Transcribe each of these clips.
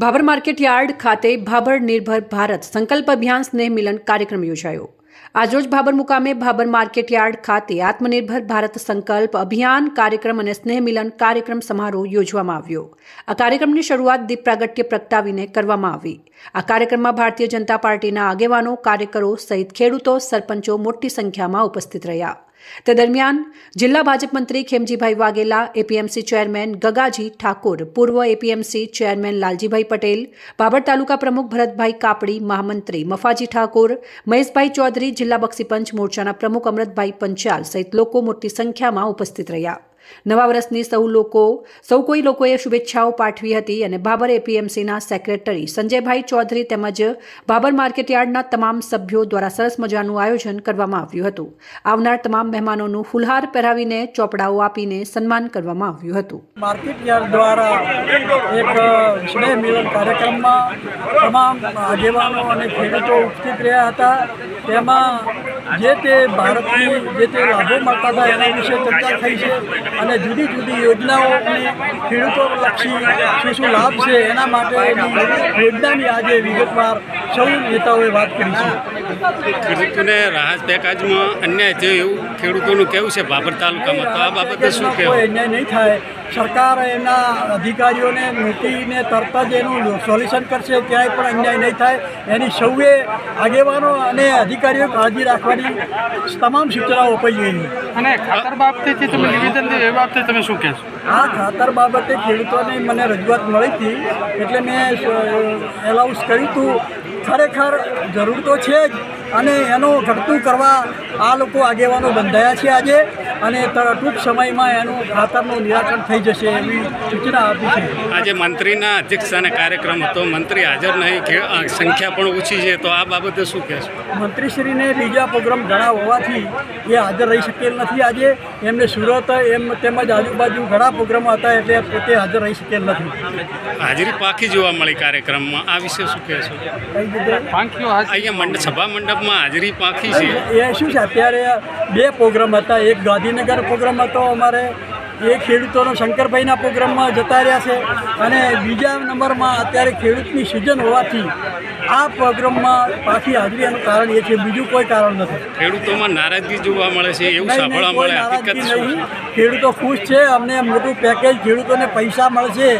Bhabhar market yard ખાતે ભાભર નિર્ભર ભારત સંકલ્પ અભિયાન સ્નેહ મિલન કાર્યક્રમ યોજાયો. આજરોજ ભાભર મુકામે ભાભર માર્કેટ યાર્ડ ખાતે આત્મનિર્ભર ભારત સંકલ્પ અભિયાન કાર્યક્રમ અને સ્નેહ મિલન કાર્યક્રમ સમારોહ યોજવામાં આવ્યો. આ કાર્યક્રમની શરૂઆત દીપ પ્રાગટ્ય પ્રગટાવીને કરવામાં આવી. આ કાર્યક્રમમાં ભારતીય જનતા પાર્ટીના આગેવાનો, કાર્યકરો સહિત ખેડૂતો, સરપંચો મોટી સંખ્યામાં ઉપસ્થિત રહ્યા. તે દરમિયાન જિલ્લા ભાજપ મંત્રી ખેમજીભાઈ વાઘેલા એપીએમસી ચેરમેન ગગાજી ઠાકોર, પૂર્વ એપીએમસી ચેરમેન લાલજીભાઈ પટેલ બાબર તાલુકા પ્રમુખ ભરતભાઈ કાપડી, મહામંત્રી મફાજી ઠાકોર, મહેશભાઈ ચૌધરી, જિલ્લા બક્ષીપંચ મોરચાના પ્રમુખ અમૃતભાઈ પંચાલ સહિત લોકો મોટી સંખ્યામાં ઉપસ્થિત રહ્યા. નવા વર્ષની સૌ લોકો, સૌ કોઈ લોકોએ શુભેચ્છાઓ પાઠવી હતી અને બાબર એપીએમસીના સેક્રેટરી સંજયભાઈ ચૌધરી તેમજ બાબર માર્કેટયાર્ડના તમામ સભ્યો દ્વારા સરસ મજાનું આયોજન કરવામાં આવ્યું હતું. આવનાર તમામ મહેમાનોનું ફુલહાર પહેરાવીને, ચોપડાઓ આપીને સન્માન કરવામાં આવ્યું હતું. માર્કેટયાર્ડ દ્વારા એક સ્નેહ મિલન કાર્યક્રમમાં તમામ આગેવાનો અને ખેડૂતો ઉપસ્થિત રહ્યા હતા. તેમાં જે તે ભારતની જે તે લાભો મળતા હતા એના વિશે ચર્ચા થઈ છે અને જુદી જુદી યોજનાઓની ખેડૂતો ખેડૂતોલક્ષી શું શું લાભ છે એના માટેની યોજનાની આજે વિગતવાર સૌ નેતાઓએ વાત કરી છે. ખેડૂતોને રાહત પેકાજમાં અન્યાય થયો એવું ખેડૂતોનું કેવું છે બાબર તાલુકામાં. તો આ બાબતે શું કહેવું? અન્યાય નહીં થાય. સરકાર એના અધિકારીઓને મૂકીને તરત જ એનું સોલ્યુશન કરશે ક્યાંય પણ અન્યાય નહીં થાય. એની સૌએ આગેવાનો અને અધિકારીઓ કાળજી રાખવાની તમામ સૂચનાઓ અપાઈ જોઈએ અને ખાતર બાબતે જે તમે નિવેદન એ બાબતે તમે શું કહેશો? આ ખાતર બાબતે ખેડૂતોને મને રજૂઆત મળી હતી એટલે મેં એલાઉન્સ કર્યું હતું. ખરેખર જરૂર તો છે જ અને એનું ઘટતું કરવા આ લોકો આગેવાનો બંધાયા છે આજે. અને ટૂંક સમયમાં એનું ખાતરનું નિરાકરણ થઈ જશે એવી સૂચના આપી છે. આજે મંત્રીના અધ્યક્ષસ્થાને કાર્યક્રમ હતો. મંત્રી હાજર નહીં કે સંખ્યા પણ ઓછી છે તો આ બાબતે શું કહેશો? મંત્રીશ્રીને બીજા પ્રોગ્રામ ઘણા હોવાથી એ હાજર રહી શકેલ નથી. આજે એમને સુરત એમ તેમજ આજુબાજુ ઘણા પ્રોગ્રામો હતા એટલે પોતે હાજર રહી શકેલ નથી. હાજરી પાકી જોવા મળી કાર્યક્રમમાં. આ વિશે શું કહેશો? અહીંયા મંડપ સભા મંડપમાં હાજરી પાકી છે. એ શું છે? અત્યારે બે પ્રોગ્રામ હતા. એક ગાંધીનગર પ્રોગ્રામ હતો અમારે એ ખેડૂતોનો શંકરભાઈના પ્રોગ્રામમાં જતા રહ્યા છે અને બીજા નંબરમાં અત્યારે ખેડૂતની સિઝન હોવાથી આ પ્રોગ્રામમાં પાછી હાજરી એનું કારણ એ છે બીજું કોઈ કારણ નથી. ખેડૂતોમાં નારાજગી જોવા મળે છે એવું સાંભળવા મળે નારાજગી નહીં. ખેડૂતો ખુશ છે અમને મોટું પેકેજ ખેડૂતોને પૈસા મળશે.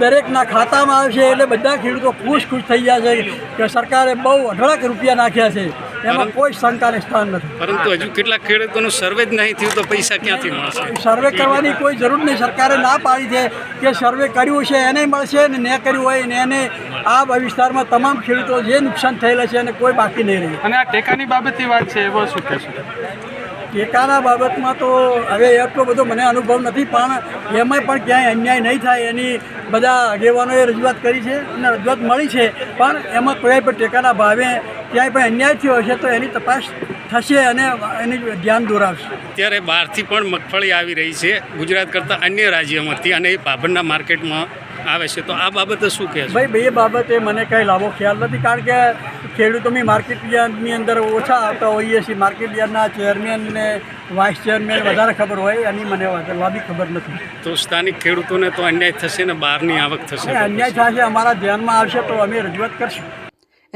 દરેકના ખાતામાં આવશે એટલે બધા ખેડૂતો ખુશ ખુશ થઈ ગયા છે કે સરકારે બહુ અઢળક રૂપિયા નાખ્યા છે. એમાં કોઈ શંકાને સ્થાન નથી. પરંતુ હજુ કેટલાક ખેડૂતોનું સર્વે જ નહીં થયું તો પૈસા ક્યાંથી મળશે? સર્વે કરવાની કોઈ જરૂર નહીં. સરકારે ના પાડી છે કે સર્વે કર્યું છે એને મળશે ને ન કર્યું હોય ને એને આ વિસ્તારમાં તમામ ખેડૂતો જે નુકસાન થયેલા છે એને કોઈ બાકી નહીં રહ્યું અને આ ટેકાની બાબતની વાત છે એવો શું કહેશું ટેકાના બાબતમાં તો હવે એટલો બધો મને અનુભવ નથી પણ એમાં પણ ક્યાંય અન્યાય નહીં થાય. એની બધા આગેવાનોએ રજૂઆત કરી છે અને રજૂઆત મળી છે પણ એમાં કોઈ પણ ટેકાના ભાવે ક્યાંય પણ અન્યાય થયો હશે તો એની તપાસ થશે અને એની ધ્યાન દોરાવશે. અત્યારે બહારથી પણ મગફળી આવી રહી છે ગુજરાત કરતાં અન્ય રાજ્યોમાંથી અને એ ભાભરના માર્કેટમાં આવે છે. તો આ બાબતે શું કહે ભાઈ બે બાબતે મને કંઈ લાભો ખ્યાલ નથી કારણ કે ખેડૂતોની માર્કેટ યાર્ડની અંદર ઓછા આવતા હોઈએ છીએ. માર્કેટ યાર્ડના ચેરમેન ને વાઇસ ચેરમેન વધારે ખબર હોય એની મને લાંબી ખબર નથી. તો સ્થાનિક ખેડૂતોને તો અન્યાય થશે ને બહારની આવક થશે? અન્યાય થશે અમારા ધ્યાનમાં આવશે તો અમે રજૂઆત કરશું.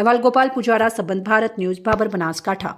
અહેવાલ ગોપાલ પુજારા સંબંધ ભારત ન્યૂઝ ભાબર બનાસકાંઠા.